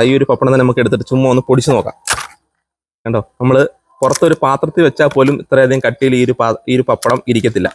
ഈ ഒരു പപ്പടം തന്നെ നമുക്ക് എടുത്തിട്ട് ചുമ്മാ ഒന്ന് പൊടിച്ച് നോക്കാം. കണ്ടോ? നമ്മൾ പുറത്തൊരു പാത്രത്തിൽ വെച്ചാൽ പോലും ഇത്രയധികം കട്ടിയിൽ ഈ ഒരു ഈ ഒരു പപ്പടം ഇരിക്കത്തില്ല.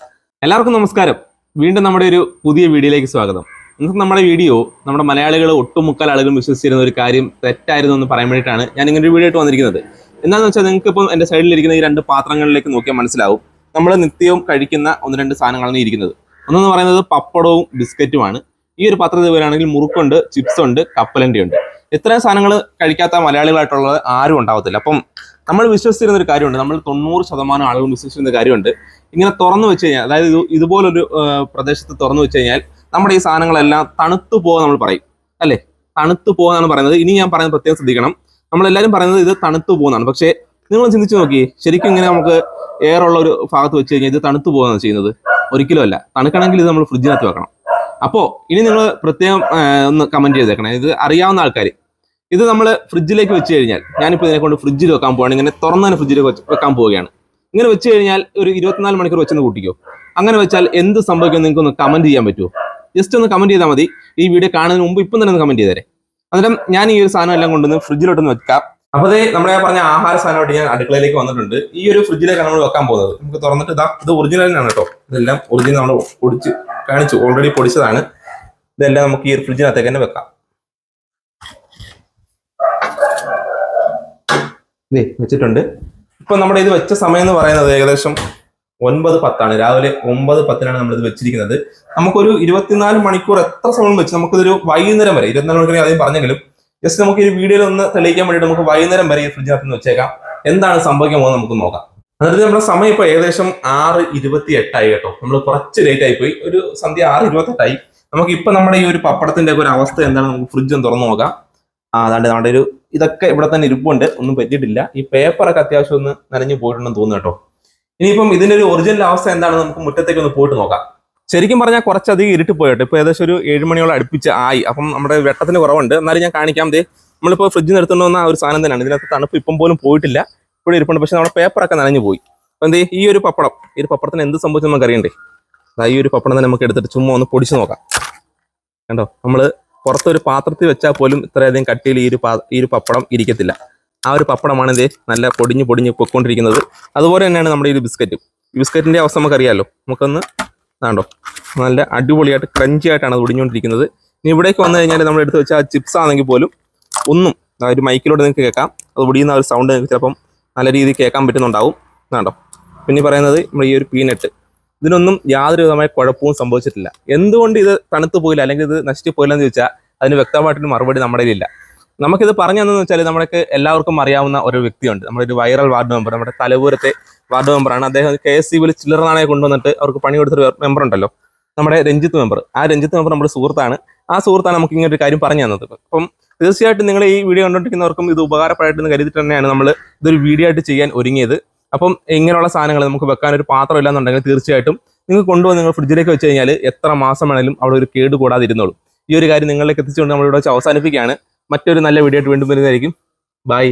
എല്ലാവർക്കും നമസ്കാരം. വീണ്ടും നമ്മുടെ ഒരു പുതിയ വീഡിയോയിലേക്ക് സ്വാഗതം. ഇന്നത്തെ നമ്മുടെ വീഡിയോ നമ്മുടെ മലയാളികൾ ഒട്ടുമുക്കാൽ ആളുകളും വിശ്വസിച്ചിരുന്ന ഒരു കാര്യം തെറ്റായിരുന്നു എന്ന് പറയാൻ വേണ്ടിയിട്ടാണ് ഞാൻ ഇങ്ങനെ ഒരു വീഡിയോ ആയിട്ട് വന്നിരിക്കുന്നത്. എന്താണെന്ന് വെച്ചാൽ നിങ്ങൾക്ക് ഇപ്പം എന്റെ സൈഡിലിരിക്കുന്ന ഈ രണ്ട് പാത്രങ്ങളിലേക്ക് നോക്കിയാൽ മനസ്സിലാവും. നമ്മൾ നിത്യവും കഴിക്കുന്ന ഒന്ന് രണ്ട് സാധനങ്ങളാണ് ഇരിക്കുന്നത്. ഒന്നെന്ന് പറയുന്നത് പപ്പടവും ബിസ്ക്കറ്റുമാണ്. ഈ ഒരു പാത്രത്തിൽ വരികയാണെങ്കിൽ മുറുക്കുണ്ട് ചിപ്സ് ഉണ്ട് കപ്പലണ്ടി ഉണ്ട് ഇത്രയും സാധനങ്ങൾ കഴിക്കാത്ത മലയാളികളായിട്ടുള്ളത് ആരും ഉണ്ടാവത്തില്ല. അപ്പം നമ്മൾ വിശ്വസിച്ചിരുന്ന ഒരു കാര്യമുണ്ട്. നമ്മൾ തൊണ്ണൂറ് ശതമാനം ആളുകൾ വിശ്വസിച്ചിരുന്ന കാര്യമുണ്ട്. ഇങ്ങനെ തുറന്നു വെച്ച് കഴിഞ്ഞാൽ അതായത് ഇതുപോലൊരു പ്രദേശത്ത് തുറന്നു വെച്ച് കഴിഞ്ഞാൽ നമ്മുടെ ഈ സാധനങ്ങളെല്ലാം തണുത്തു പോകാൻ നമ്മൾ പറയും. അല്ലേ? തണുത്തു പോകാന്നാണ് പറയുന്നത്. ഇനി ഞാൻ പറയുന്നത് പ്രത്യേകം ശ്രദ്ധിക്കണം. നമ്മളെല്ലാവരും പറയുന്നത് ഇത് തണുത്തു പോകുന്നതാണ്. പക്ഷേ നിങ്ങൾ ചിന്തിച്ചു നോക്കി ശരിക്കും ഇങ്ങനെ നമുക്ക് എയർ ഉള്ള ഒരു ഭാഗത്ത് വെച്ച് കഴിഞ്ഞാൽ ഇത് തണുത്തു പോകുന്നതാണ് ചെയ്യുന്നത്. ഒരിക്കലും അല്ല. തണുക്കണമെങ്കിൽ ഇത് നമ്മൾ ഫ്രിഡ്ജിനകത്ത് വെക്കണം. അപ്പോൾ ഇനി നിങ്ങൾ പ്രത്യേകം ഒന്ന് കമന്റ് ചെയ്തേക്കണം. ഇത് അറിയാവുന്ന ആൾക്കാർ ഇത് നമ്മൾ ഫ്രിഡ്ജിലേക്ക് വെച്ച് കഴിഞ്ഞാൽ ഞാനിപ്പോൾ ഇതിനെ കൊണ്ട് ഫ്രിഡ്ജിൽ വെക്കാൻ പോവാണ്. ഇങ്ങനെ തുറന്നതിന് ഫ്രിഡ്ജിൽ വെക്കാൻ പോവുകയാണ്. ഇങ്ങനെ വെച്ച് കഴിഞ്ഞാൽ ഒരു ഇരുപത്തിനാല് മണിക്കൂർ വെച്ചൊന്ന് കൂട്ടിക്കോ. അങ്ങനെ വെച്ചാൽ എന്ത് സംഭവിക്കും നിങ്ങൾക്ക് ഒന്ന് കമന്റ് ചെയ്യാൻ പറ്റുമോ ജസ്റ്റ് ഒന്ന് കമന്റ് ചെയ്താൽ മതി. ഈ വീഡിയോ കാണുന്നതിന് മുമ്പ് ഇപ്പം തന്നെ ഒന്ന് കമന്റ് ചെയ്തേരെ. അന്നേരം ഞാൻ ഈ ഒരു സാധനം എല്ലാം കൊണ്ടുവന്ന് ഫ്രിഡ്ജിലോട്ടൊന്ന് വെക്കാം. അപ്പോൾ അതേ പറഞ്ഞ ആഹാര സാധനമായിട്ട് ഞാൻ അടുക്കളയിലേക്ക് വന്നിട്ടുണ്ട്. ഈ ഒരു ഫ്രിഡ്ജിലേക്കാണ് നമ്മൾ വെക്കാൻ പോകുന്നത്. നമുക്ക് തുറന്നിട്ട് ഇതാ ഇത് ഒറിജിനലാണ് കേട്ടോ. ഇതെല്ലാം ഒറിജിനൽ നമ്മൾ പൊടിച്ച് കാണിച്ചു. ഓൾറെഡി പൊടിച്ചതാണ്. ഇതെല്ലാം നമുക്ക് ഈ ഫ്രിഡ്ജിനകത്തേക്ക് തന്നെ വെക്കാം. ഇതേ വെച്ചിട്ടുണ്ട്. ഇപ്പൊ നമ്മുടെ ഇത് വെച്ച സമയം എന്ന് പറയുന്നത് ഏകദേശം ഒൻപത് പത്താണ്. രാവിലെ ഒമ്പത് പത്തിനാണ് ഇത് വെച്ചിരിക്കുന്നത്. നമുക്കൊരു ഇരുപത്തിനാല് മണിക്കൂർ എത്ര സമയം വെച്ച് നമുക്കിതൊരു വൈകുന്നേരം വരെ ഇരുപത്തിനാല് മണിക്കൂർ ആദ്യം പറഞ്ഞെങ്കിലും ജസ്റ്റ് നമുക്ക് ഈ വീഡിയോയിൽ ഒന്ന് തെളിയിക്കാൻ വേണ്ടിയിട്ട് നമുക്ക് വൈകുന്നേരം വരെ ഈ ഫ്രിഡ്ജിനകത്ത് നിന്ന് വെച്ചേക്കാം. എന്താണ് സംഭവിക്കാൻ പോകുന്നത് നമുക്ക് നോക്കാം. അതായത് നമ്മുടെ സമയം ഇപ്പൊ ഏകദേശം ആറ് ഇരുപത്തി എട്ടായി കേട്ടോ. നമ്മൾ കുറച്ച് ലേറ്റ് ആയി പോയി. ഒരു സന്ധ്യ ആറ് ഇരുപത്തെട്ടായി. നമുക്ക് ഇപ്പൊ നമ്മുടെ ഈ ഒരു പപ്പടത്തിന്റെ ഒരു അവസ്ഥ എന്താണ്? നമുക്ക് ഫ്രിഡ്ജ് ഒന്ന് തുറന്നു നോക്കാം. അതാണ്ട് നമ്മുടെ ഒരു ഇതൊക്കെ ഇവിടെ തന്നെ ഇരിപ്പുണ്ട്. ഒന്നും പറ്റിയിട്ടില്ല. ഈ പേപ്പറൊക്കെ അത്യാവശ്യം ഒന്ന് നനഞ്ഞു പോയിട്ടുണ്ടെന്ന് തോന്നുന്നു കേട്ടോ. ഇനിയിപ്പം ഇതിന്റെ ഒരു ഒറിജിനൽ അവസ്ഥ എന്താണെന്ന് നമുക്ക് മുറ്റത്തേക്ക് ഒന്ന് പോയിട്ട് നോക്കാം. ശരിക്കും പറഞ്ഞാൽ കുറച്ചധികം ഇരുട്ട് പോയിട്ട് ഇപ്പൊ ഏകദേശം ഒരു ഏഴ് മണിയോളം അടുപ്പിച്ച് ആയി. അപ്പം നമ്മുടെ വെട്ടത്തിന് കുറവുണ്ട്. എന്നാലും ഞാൻ കാണിക്കാം ദേ നമ്മളിപ്പോൾ ഫ്രിഡ്ജിൽ നിർത്തുന്ന വന്ന ഒരു സാധനം തന്നെയാണ്. ഇതിനകത്ത് തണുപ്പ് ഇപ്പം പോലും പോയിട്ടില്ല. ഇവിടെ ഇരിപ്പുണ്ട്. പക്ഷെ നമ്മുടെ പേപ്പറൊക്കെ നനഞ്ഞു പോയി. അപ്പൊ എന്തേ ഈ ഒരു പപ്പടം ഈ ഒരു പപ്പടത്തിന് എന്ത് സംഭവിച്ചു നമുക്ക് അറിയണ്ടേ ഈ ഒരു പപ്പടം തന്നെ നമുക്ക് എടുത്തിട്ട് ചുമ്മാ ഒന്ന് പൊടിച്ച് നോക്കാം. കണ്ടോ? നമ്മൾ പുറത്തൊരു പാത്രത്തിൽ വെച്ചാൽ പോലും ഇത്രയധികം കട്ടിയിൽ ഈ ഒരു ഈ ഒരു പപ്പടം ഇരിക്കത്തില്ല. ആ ഒരു പപ്പടമാണ് ഇത് നല്ല പൊടിഞ്ഞ് പൊടിഞ്ഞ് പൊയ്ക്കൊണ്ടിരിക്കുന്നത്. അതുപോലെ തന്നെയാണ് നമ്മുടെ ഈ ബിസ്ക്കറ്റ്. ഈ ബിസ്ക്കറ്റിന്റെ അവസ്ഥ നമുക്കറിയാമല്ലോ നമുക്കൊന്ന് കണ്ടോ നല്ല അടിപൊളിയായിട്ട് ക്രഞ്ചി ആയിട്ടാണ് അത് ഒടിഞ്ഞുകൊണ്ടിരിക്കുന്നത്. ഇനി ഇവിടേക്ക് വന്നു കഴിഞ്ഞാൽ നമ്മൾ എടുത്ത് വെച്ചാൽ ചിപ്സ് ആണെങ്കിൽ പോലും ഒന്നും ഒരു മൈക്കിലൂടെ നിങ്ങൾക്ക് കേൾക്കാം. അത് ഒടിയുന്ന ഒരു സൗണ്ട് നിങ്ങൾക്ക് ചിലപ്പം നല്ല രീതിയിൽ കേൾക്കാൻ പറ്റുന്നുണ്ടാവും. കണ്ടോ പിന്നെ പറയുന്നത് നമ്മൾ ഈ ഒരു പീനട്ട് ഇതിനൊന്നും യാതൊരു വിധമായ കുഴപ്പവും സംഭവിച്ചിട്ടില്ല. എന്തുകൊണ്ട് ഇത് തണുത്തു പോയില്ല? അല്ലെങ്കിൽ ഇത് നശിച്ചു പോയില്ല എന്ന് ചോദിച്ചാൽ അതിന് വ്യക്തമായിട്ടൊരു മറുപടി നമ്മുടെ ഇല്ല നമുക്കിത് പറഞ്ഞു തന്നെന്ന് വെച്ചാൽ നമ്മൾക്ക് എല്ലാവർക്കും അറിയാവുന്ന ഒരു വ്യക്തിയുണ്ട്. നമ്മുടെ ഒരു വൈറൽ വാർഡ് മെമ്പർ നമ്മുടെ തലപൂരത്തെ വാർഡ് മെമ്പറാണ് അദ്ദേഹം കെ എസ് സി ബിയിൽ ചില്ലറ നാണയം കൊണ്ടുവന്നിട്ട് അവർക്ക് പണി കൊടുത്തൊരു മെമ്പർ ഉണ്ടല്ലോ. നമ്മുടെ രഞ്ജിത്ത് മെമ്പർ ആ രഞ്ജിത്ത് മെമ്പർ നമ്മുടെ സുഹൃത്താണ്. ആ സുഹൃത്താണ് നമുക്ക് ഇങ്ങനെ ഒരു കാര്യം പറഞ്ഞു തന്നത്. അപ്പം തീർച്ചയായിട്ടും നിങ്ങൾ ഈ വീഡിയോ കണ്ടുകൊണ്ടിരിക്കുന്നവർക്കും ഇത് ഉപകാരപ്പെടായിട്ടെന്ന് കരുതിയിട്ട് തന്നെയാണ് നമ്മൾ ഇതൊരു വീഡിയോ ആയിട്ട് ചെയ്യാൻ ഒരുങ്ങിയത്. അപ്പം ഇങ്ങനെയുള്ള സാധനങ്ങൾ നമുക്ക് വെക്കാൻ ഒരു പാത്രം ഇല്ലാന്നുണ്ടെങ്കിൽ തീർച്ചയായിട്ടും നിങ്ങൾ കൊണ്ടുവന്ന് നിങ്ങൾ ഫ്രിഡ്ജിലേക്ക് വെച്ച് കഴിഞ്ഞാൽ എത്ര മാസം വേണേലും അവിടെ ഒരു കേട് കൂടാതെ ഇരുന്നോളും ഈ ഒരു കാര്യം നിങ്ങളിലേക്ക് എത്തിച്ചുകൊണ്ട് നമ്മളിവിടെ വെച്ച് അവസാനിപ്പിക്കുകയാണ്. മറ്റൊരു നല്ല വീഡിയോ ആയിട്ട് വീണ്ടും വരുന്നതായിരിക്കും. ബൈ.